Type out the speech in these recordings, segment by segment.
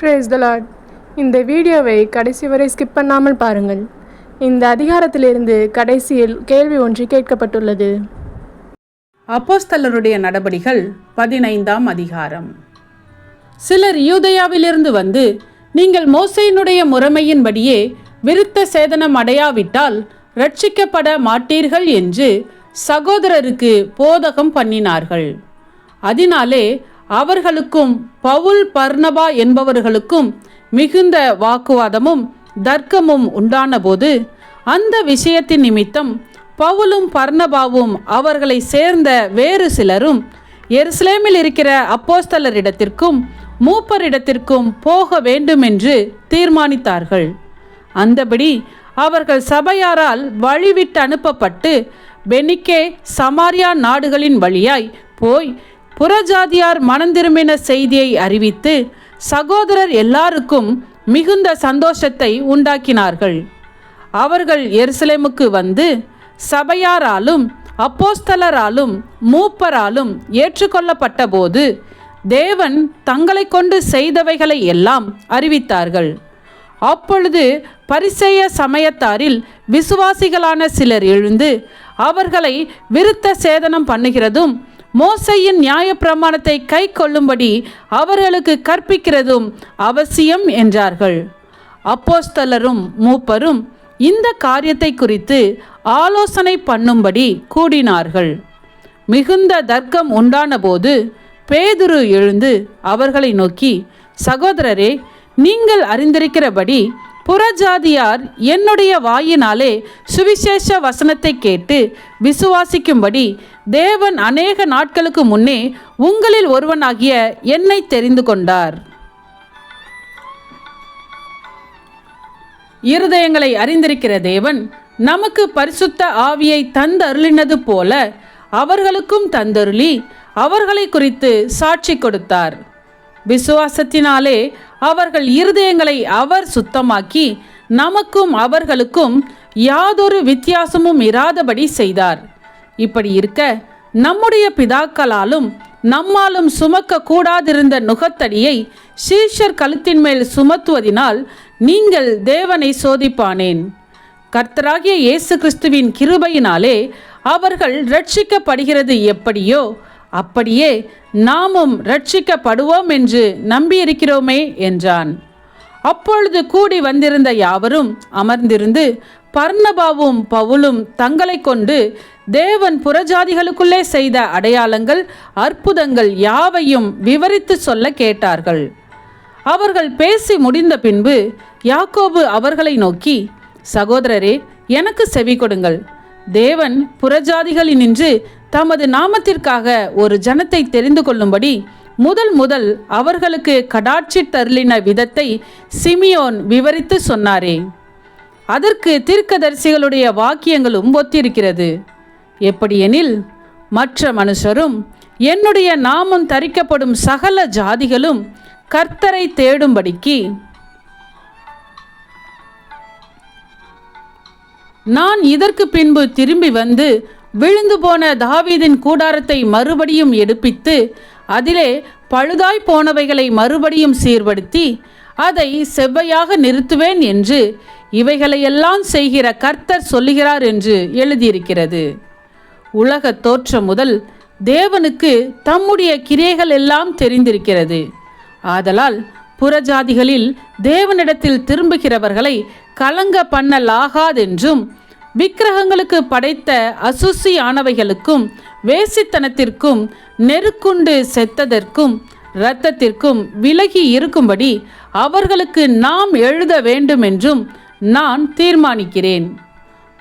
Brace த Lord இந்த வீடியோவை கடைசி வரை ஸ்கிப் பண்ணாமல் பாருங்கள். இந்த அதிகாரத்திலிருந்து கடைசியில் கேள்வி ஒன்று கேட்கப்பட்டுள்ளது. அப்போஸ்தலருடைய நடபடிகள் பதினைந்தாம் அதிகாரம். சிலர் யூதயாவிலிருந்து வந்து நீங்கள் மோசையினுடைய முறைமையின்படியே விருத்த சேதனம் அடையாவிட்டால் ரட்சிக்கப்பட மாட்டீர்கள் என்று சகோதரருக்கு போதகம் பண்ணினார்கள். அதனாலே அவர்களுக்கும் பவுல் பர்னபா என்பவர்களுக்கும் மிகுந்த வாக்குவாதமும் தர்க்கமும் உண்டானபோது அந்த விஷயத்தின் நிமித்தம் பவுலும் பர்னபாவும் அவர்களை சேர்ந்த வேறு சிலரும் எருசலேமில் இருக்கிற அப்போஸ்தலரிடத்திற்கும் மூப்பரிடத்திற்கும் போக வேண்டுமென்று தீர்மானித்தார்கள். அந்தபடி அவர்கள் சபையாரால் வழிவிட்டு அனுப்பப்பட்டு பெனிக்கே சமாரியா நாடுகளின் வழியாய் போய் புறஜாதியார் மனந்திரும்பின செய்தியை அறிவித்து சகோதரர் எல்லாருக்கும் மிகுந்த சந்தோஷத்தை உண்டாக்கினார்கள். அவர்கள் எருசலேமுக்கு வந்து சபையாராலும் அப்போஸ்தலராலும் மூப்பராலும் ஏற்றுக்கொள்ளப்பட்ட போது தேவன் தங்களை கொண்டு செய்தவைகளை எல்லாம் அறிவித்தார்கள். அப்பொழுது பரிசேய சமயத்தாரில் விசுவாசிகளான சிலர் எழுந்து அவர்களை விருத்த சேதனம் பண்ணுகிறதும் மோசையின் நியாயப்பிரமாணத்தை கை கொள்ளும்படி அவர்களுக்கு கற்பிக்கிறதும் அவசியம் என்றார்கள். அப்போஸ்தலரும் மூப்பரும் இந்த காரியத்தை குறித்து ஆலோசனை பண்ணும்படி கூடினார்கள். மிகுந்த தர்க்கம் உண்டானபோது பேதுரு எழுந்து அவர்களை நோக்கி சகோதரரே நீங்கள் அறிந்திருக்கிறபடி புறஜாதியார் என்னுடைய வாயினாலே சுவிசேஷ வசனத்தை கேட்டு விசுவாசிக்கும்படி தேவன் அநேக நாட்களுக்கு முன்னே உங்களில் ஒருவனாகிய என்னை தெரிந்து கொண்டார். இருதயங்களை அறிந்திருக்கிற தேவன் நமக்கு பரிசுத்த ஆவியை தந்தருளினது போல அவர்களுக்கும் தந்தருளி அவர்களை குறித்து சாட்சி கொடுத்தார். விசுவாசத்தினாலே அவர்கள் இருதயங்களை அவர் சுத்தமாக்கி நமக்கும் அவர்களுக்கும் யாதொரு வித்தியாசமும் இராதபடி செய்தார். இப்படி இருக்க நம்முடைய பிதாக்களாலும் நம்மாலும் சுமக்க கூடாதிருந்த நுகத்தடியை சீஷர் கழுத்தின் மேல் சுமத்துவதினால் நீங்கள் தேவனை சோதிப்பானேன். கர்த்தராகிய இயேசு கிறிஸ்துவின் கிருபையினாலே அவர்கள் ரட்சிக்கப்படுகிறது எப்படியோ அப்படியே நாமும் ரட்சிக்கப்படுவோம் என்று நம்பியிருக்கிறோமே என்றான். அப்பொழுது கூடி வந்திருந்த யாவரும் அமர்ந்திருந்து பர்ணபாவும் பவுலும் தங்களை கொண்டு தேவன் புறஜாதிகளுக்குள்ளே செய்த அடையாளங்கள் அற்புதங்கள் யாவையும் விவரித்து சொல்ல கேட்டார்கள். அவர்கள் பேசி முடிந்த பின்பு யாக்கோபு அவர்களை நோக்கி சகோதரரே எனக்கு செவி கொடுங்கள் தேவன் புறஜாதிகளினின்று தமது நாமத்திற்காக ஒரு ஜனத்தை தெரிந்து கொள்ளும்படி முதல் முதல் அவர்களுக்கு கடாட்சி தருளின விதத்தை சிமியோன் விவரித்து சொன்னாரே. அதற்கு தீர்க்கதரிசிகளுடைய வாக்கியங்களும் ஒத்திருக்கிறது. எப்படியெனில் மற்ற மனுஷரும் என்னுடைய நாமம் தரிக்கப்படும் சகல ஜாதிகளும் கர்த்தரை தேடும்படிக்கு நான் இதற்கு பின்பு திரும்பி வந்து விழுந்து போன தாவீதின் கூடாரத்தை மறுபடியும் எடுப்பித்து அதிலே பழுதாய் போனவைகளை மறுபடியும் சீர்படுத்தி அதை செவ்வையாக நிறுத்துவேன் என்று இவைகளையெல்லாம் செய்கிற கர்த்தர் சொல்லுகிறார் என்று எழுதியிருக்கிறது. உலக தோற்றம் முதல் தேவனுக்கு தம்முடைய கிரியைகள் எல்லாம் தெரிந்திருக்கிறது. ஆதலால் புறஜாதிகளில் தேவனிடத்தில் திரும்புகிறவர்களை கலங்க பண்ணலாகாதென்றும் விக்கிரகங்களுக்கு படைத்த அசுசியானவைகளுக்கும் வேசித்தனத்திற்கும் நெருக்குண்டு செத்ததற்கும் இரத்தத்திற்கும் விலகி இருக்கும்படி அவர்களுக்கு நாம் எழுத வேண்டுமென்றும் நான் தீர்மானிக்கிறேன்.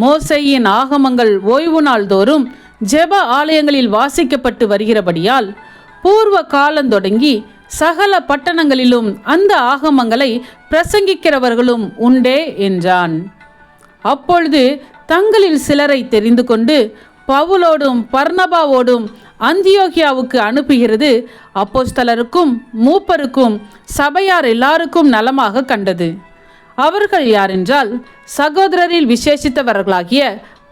மோசையின் ஆகமங்கள் ஓய்வு நாள்தோறும் ஜெப ஆலயங்களில் வாசிக்கப்பட்டு வருகிறபடியால் பூர்வ காலந்தொடங்கி சகல பட்டணங்களிலும் அந்த ஆகமங்களை பிரசங்கிக்கிறவர்களும் உண்டே என்றான். அப்பொழுது தங்களில் சிலரை தெரிந்து கொண்டு பவுலோடும் பர்ணபாவோடும் அந்தியோகியாவுக்கு அனுப்புகிறது. அப்போஸ்தலருக்கும் மூப்பருக்கும் சபையார் எல்லாருக்கும் நலமாக கண்டது. அவர்கள் யாரென்றால் சகோதரரில் விசேஷித்தவர்களாகிய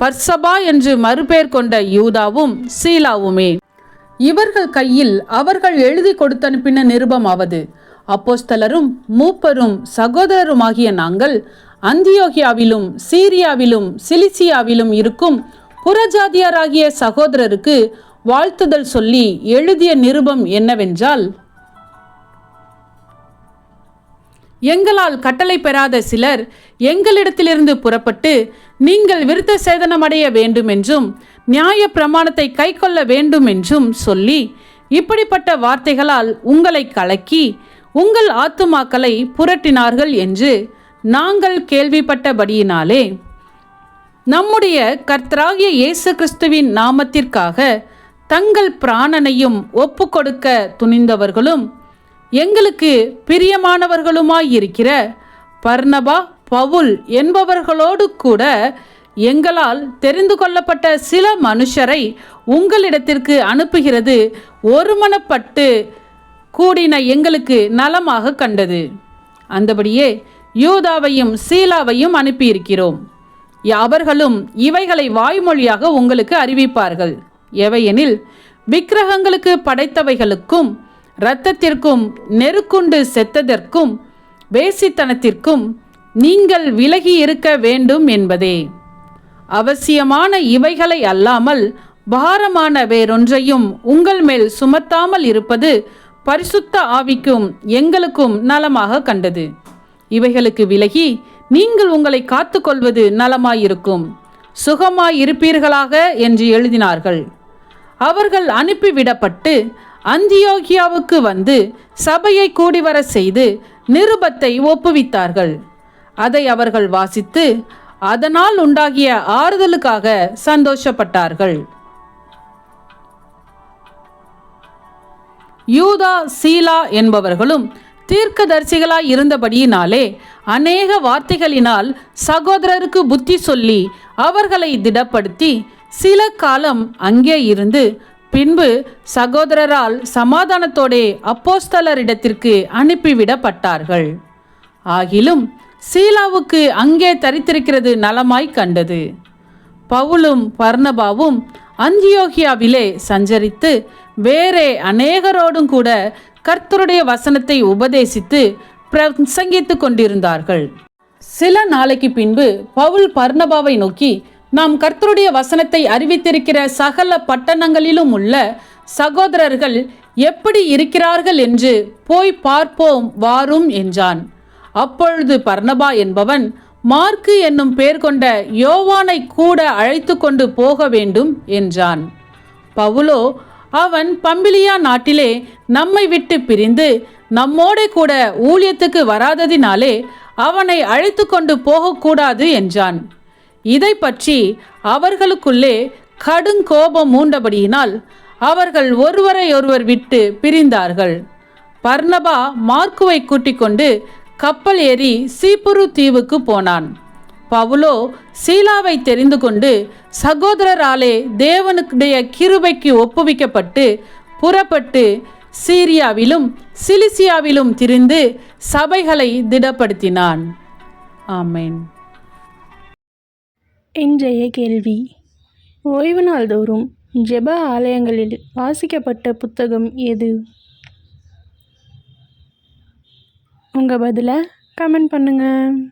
பர்சபா என்று மறுபெயர் கொண்ட யூதாவும் சீலாவுமே. இவர்கள் கையில் அவர்கள் எழுதி கொடுத்தனுப்பின நிருபமாவது. அப்போஸ்தலரும் மூப்பரும் சகோதரருமாகிய நாங்கள் அந்தியோகியாவிலும் சீரியாவிலும் சிலிசியாவிலும் இருக்கும் புறஜாதியாராகிய சகோதரருக்கு வாழ்த்துதல் சொல்லி எழுதிய நிருபம் என்னவென்றால் எங்களால் கட்டளை பெறாத சிலர் எங்களிடத்திலிருந்து புறப்பட்டு நீங்கள் விருத்த சேதனமடைய வேண்டும் என்றும் நியாய பிரமாணத்தை கைக்கொள்ள வேண்டும் என்றும் சொல்லி இப்படிப்பட்ட வார்த்தைகளால் உங்களை கலக்கி உங்கள் ஆத்துமாக்களை புரட்டினார்கள் என்று நாங்கள் கேள்விப்பட்டபடியினாலே நம்முடைய கர்த்தராகிய இயேசு கிறிஸ்துவின் நாமத்திற்காக தங்கள் பிராணனையும் ஒப்புக்கொடுக்க துணிந்தவர்களும் எங்களுக்கு பிரியமானவர்களுமாயிருக்கிற பர்ணபா பவுல் என்பவர்களோடு கூட எங்களால் தெரிந்து கொள்ளப்பட்ட சில மனுஷரை உங்களிடத்திற்கு அனுப்புகிறது ஒருமனப்பட்டு கூடின எங்களுக்கு நலமாக கண்டது. அந்தபடியே யூதாவையும் சீலாவையும் அனுப்பியிருக்கிறோம். அவர்களும் இவைகளை வாய்மொழியாக உங்களுக்கு அறிவிப்பார்கள். எவையெனில் விக்கிரகங்களுக்கு படைத்தவைகளுக்கும் இரத்தத்திற்கும் நெருக்குண்டு செத்ததற்கும் வேசித்தனத்திற்கும் நீங்கள் விலகி இருக்க வேண்டும் என்பதே. அவசியமான இவைகளை அல்லாமல் பாரமான வேறொன்றையும் உங்கள் மேல் சுமத்தாமல் இருப்பது பரிசுத்த ஆவிக்கும் எங்களுக்கும் நலமாக கண்டது. இவைகளுக்கு விலகி நீங்கள் உங்களை காத்துக்கொள்வது நலமாயிருக்கும். சுகமாயிருப்பீர்களாக என்று எழுதினார்கள். அவர்கள் அனுப்பிவிடப்பட்டு அந்தியோகியாவுக்கு வந்து சபையை கூடிவர செய்து நிருபத்தை ஒப்புவித்தார்கள். அதை அவர்கள் வாசித்து அதனால் உண்டாகிய ஆறுதலுக்காக சந்தோஷப்பட்டார்கள். யூதா சீலா என்பவர்களும் தீர்க்கதரிசிகளாய் இருந்தபடியினாலே அநேக வார்த்தைகளினால் சகோதரருக்கு புத்தி சொல்லி அவர்களை திடப்படுத்தி சில காலம் அங்கே இருந்து பின்பு சகோதரரால் சமாதானத்தோடே அப்போஸ்தலரிடத்திற்கு அனுப்பிவிடப்பட்டார்கள். ஆகிலும் சீலாவுக்கு அங்கே தரித்திருக்கிறது நலமாய் கண்டது. பவுலும் பர்ணபாவும் அந்தியோகியாவிலே சஞ்சரித்து வேறே அநேகரோடும் கூட கர்த்தருடைய வசனத்தை உபதேசித்து பிரசங்கித்து கொண்டிருந்தார்கள். சில நாளைக்கு பின்பு பவுல் பர்ணபாவை நோக்கி நாம் கர்த்தருடைய வசனத்தை அறிவித்திருக்கிற சகல பட்டணங்களிலும் உள்ள சகோதரர்கள் எப்படி இருக்கிறார்கள் என்று போய் பார்ப்போம் வாரும் என்றான். அப்பொழுது பர்ணபா என்பவன் மார்க்கு என்னும் பேர் கொண்ட யோவானை கூட அழைத்து கொண்டு போக வேண்டும் என்றான். பவுலோ அவன் பம்பிலியா நாட்டிலே நம்மை விட்டு பிரிந்து நம்மோடே கூட ஊழியத்துக்கு வராததினாலே அவனை அழைத்து கொண்டு போகக்கூடாது என்றான். இதை பற்றி அவர்களுக்குள்ளே கடுங்கோபம் மூண்டபடியினால் அவர்கள் ஒருவரை ஒருவர் விட்டு பிரிந்தார்கள். பர்னபா மார்க்குவை கூட்டிக் கொண்டு கப்பல் ஏறி சீப்புரு தீவுக்கு போனான். பவுலோ சீலாவை தெரிந்து கொண்டு சகோதரராலே தேவனுடைய கிருபைக்கு ஒப்புவிக்கப்பட்டு புறப்பட்டு சீரியாவிலும் சிலிசியாவிலும் திரிந்து சபைகளை திடப்படுத்தினான். ஆமென். இன்றைய கேள்வி. ஓய்வு நாள்தோறும் ஜெப ஆலயங்களில் வாசிக்கப்பட்ட புத்தகம் எது? உங்கள் பதிலை கமெண்ட் பண்ணுங்கள்